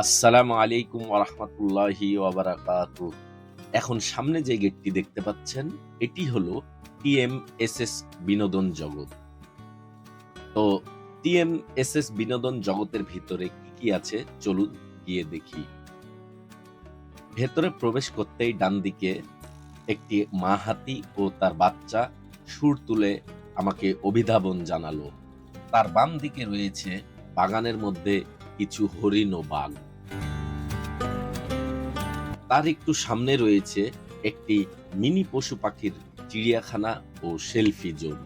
আসসালামু আলাইকুম ওরহমতুল্লাহি ওবারাকাত এখন সামনে যে গেটটি দেখতে পাচ্ছেন, এটি হলো টিএমএসএস বিনোদন জগৎ। তো টিএমএসএস বিনোদন জগতের ভিতরে কি কি আছে? চলুন গিয়ে দেখি। ভেতরে প্রবেশ করতেই ডান দিকে একটি মা হাতি ও তার বাচ্চা সুর তুলে আমাকে অভিধাবন জানালো। তার বাম দিকে রয়েছে বাগানের মধ্যে কিছু হরিণ ও বাঘ। তার একটু সামনে রয়েছে একটি মিনি পশু পাখির চিড়িয়াখানা ও সেলফি জোন।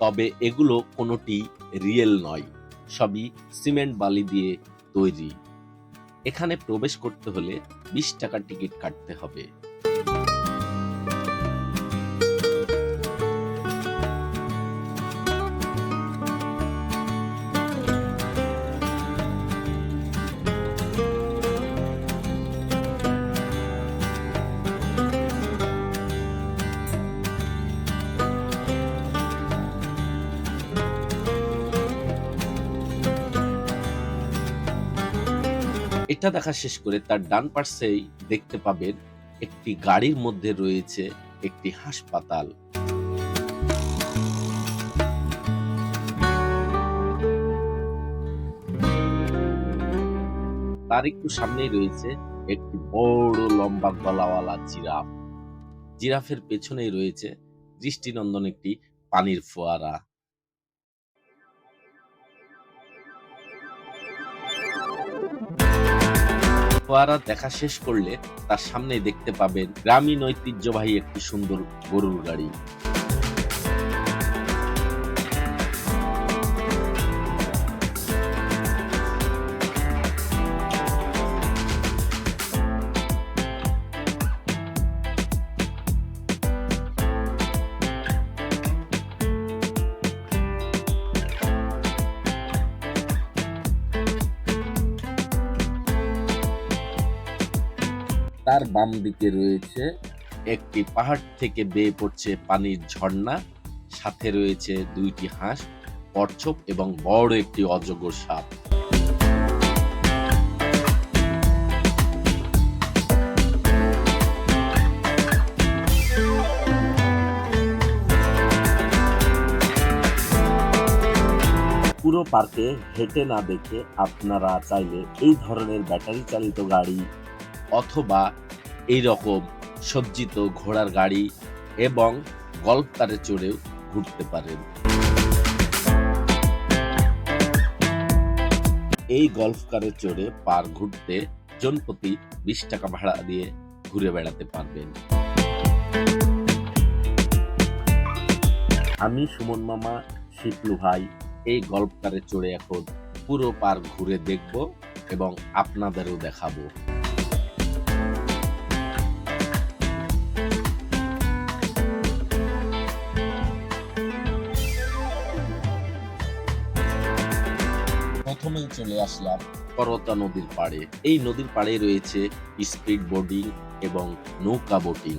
তবে এগুলো কোনোটি রিয়েল নয়, সবই সিমেন্ট বালি দিয়ে তৈরি। এখানে প্রবেশ করতে হলে বিশ টাকার টিকিট কাটতে হবে। এটা দেখা শেষ করে তার ডান পাশেই দেখতে পাবেন একটি গাড়ির মধ্যে রয়েছে একটি হাসপাতাল। তার একটু সামনেই রয়েছে একটি বড় লম্বা গলাওয়ালা জিরাফ। জিরাফের পেছনেই রয়েছে দৃষ্টিনন্দন একটি পানির ফোয়ারা। ফোয়ারা দেখা শেষ করলে তার সামনে দেখতে পাবেন গ্রামীণ ঐতিহ্যবাহী একটি সুন্দর গরুর গাড়ি। তার বাম দিকে রয়েছে একটি পাহাড় থেকে বেয়ে পড়ছে পানির ঝর্ণা। সাথে রয়েছে দুইটি হাঁস কচ্ছপ এবং বড় একটি অজগর সাপ। পুরো পার্কে হেঁটে না দেখে আপনারা চাইলে এই ধরনের ব্যাটারি চালিত গাড়ি অথবা এই রকম সজ্জিত ঘোড়ার গাড়ি এবং গল্ফ কারে চড়েও ঘুরতে পারেন। এই গল্ফ কারে চড়ে পার ঘুরতে জনপ্রতি বিশ টাকা ভাড়া দিয়ে ঘুরে বেড়াতে পারবেন। আমি সুমন মামা, শিপলু ভাই, এই গল্ফ কারে চড়ে এখন পুরো পার্ক ঘুরে দেখব এবং আপনাদেরও দেখাবো। প্রথমেই চলে আসলাম করতা নদীর পাড়ে। এই নদীর পাড়ে রয়েছে স্পিড বোটিং এবং নৌকা বোটিং।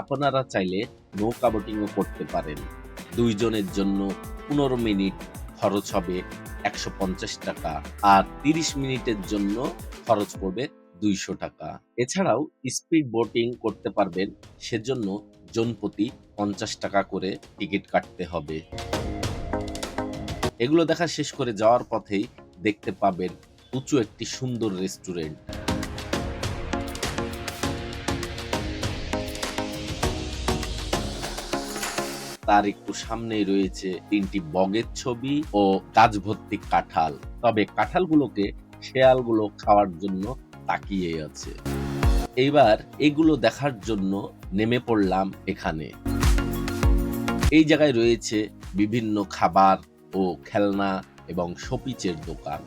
আপনারা চাইলে নৌকা বোটিংও করতে পারেন। দুইজনের জন্য পনেরো মিনিট খরচ হবে একশো পঞ্চাশ টাকা আর তিরিশ মিনিটের জন্য খরচ পড়বে দুইশো টাকা। এছাড়াও স্পিড বোটিং করতে পারবেন, সেজন্য জনপ্রতি পঞ্চাশ টাকা করে টিকিট কাটতে হবে। এগুলো দেখা শেষ করে যাওয়ার পথেই দেখতে পাবেন উঁচু একটি সুন্দর রেস্টুরেন্ট। তার একটু সামনেই রয়েছে তিনটি বগের ছবি ও গাছ ভর্তি কাঁঠাল। তবে কাঁঠালগুলোকে শেয়ালগুলো খাওয়ার জন্য তাকিয়ে আছে। এইবার এগুলো দেখার জন্য নেমে পড়লাম এখানে। এই জায়গায় রয়েছে বিভিন্ন খাবার ও খেলনা এবং শোপিচের দোকান।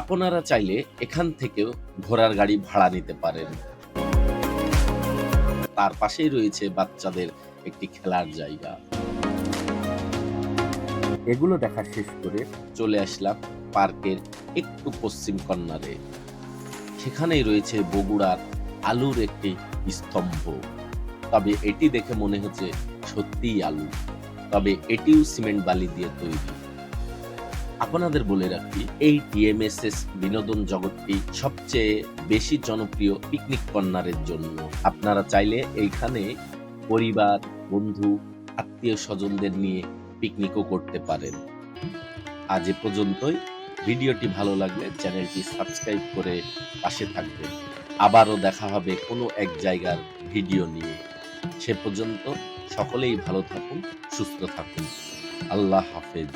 আপনারা চাইলে এখান থেকেও ঘোড়ার গাড়ি ভাড়া নিতে পারেন। তার পাশেই রয়েছে বাচ্চাদের একটি খেলার জায়গা। এগুলো দেখা শেষ করে চলে আসলাম পার্কের একটু পশ্চিম কর্নারে। সেখানেই রয়েছে বগুড়ার আলুর একটি স্তম্ভ। তবে এটি দেখে মনে হচ্ছে সত্যিই আলু। তবে এটিও সিমেন্ট বালি দিয়ে তৈরি। আপনাদের বলে রাখি এই টিএমএসএস বিনোদন জগৎটি সবচেয়ে বেশি জনপ্রিয় পিকনিক কর্নারের জন্য। আপনারা চাইলে এইখানে পরিবার, বন্ধু, আত্মীয় স্বজনদের নিয়ে পিকনিকও করতে পারেন। আজ এ পর্যন্তই। ভিডিওটি ভালো লাগলে চ্যানেলটি সাবস্ক্রাইব করে পাশে থাকবেন। আবারও দেখা হবে কোনো এক জায়গার ভিডিও নিয়ে। সে পর্যন্ত সকলেই ভালো থাকুন, সুস্থ থাকুন। আল্লাহ হাফেজ।